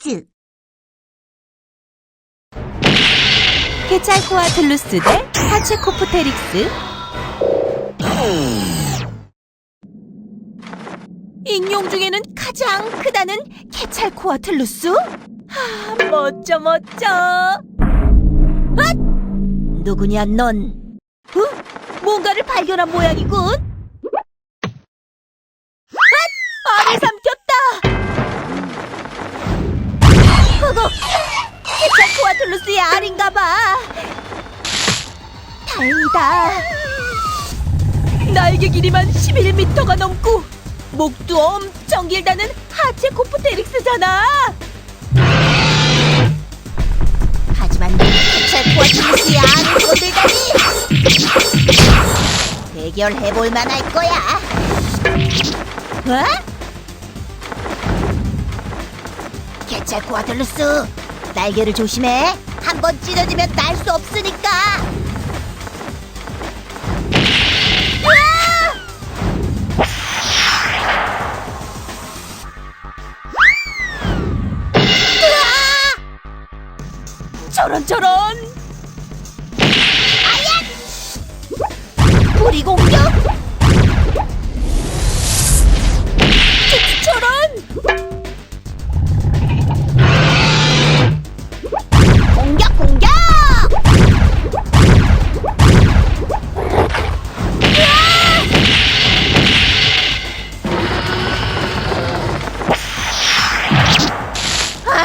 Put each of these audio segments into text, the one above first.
퀴즈. 케찰코아틀루스 대 파체코프테릭스 익룡 중에는 가장 크다는 케찰코아틀루스? 아, 멋져 멋져 아! 누구냐 넌? 어? 뭔가를 발견한 모양이군 허거 케찰코아틀루스의 알인가봐. 다행이다. 날개 길이만 11m가 넘고 목도 엄청 길다는 하체 코프테릭스잖아. 하지만 케찰코아틀루스의 알을 건들다니 대결해볼 만할 거야. 어? 케찰코아틀루스. 날개를 조심해. 한 번 찢어지면 날 수 없으니까! 저런 저런! 아야! 불이 공격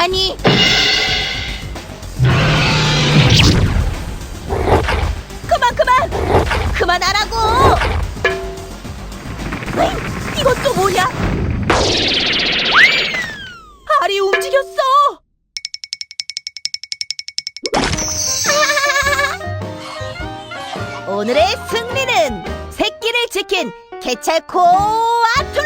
아! 아니. 그만 그만. 그만하라고. 또 뭐냐? 알이 움직였어. 오늘의 승리는 새끼를 지킨 개찰코 아툴루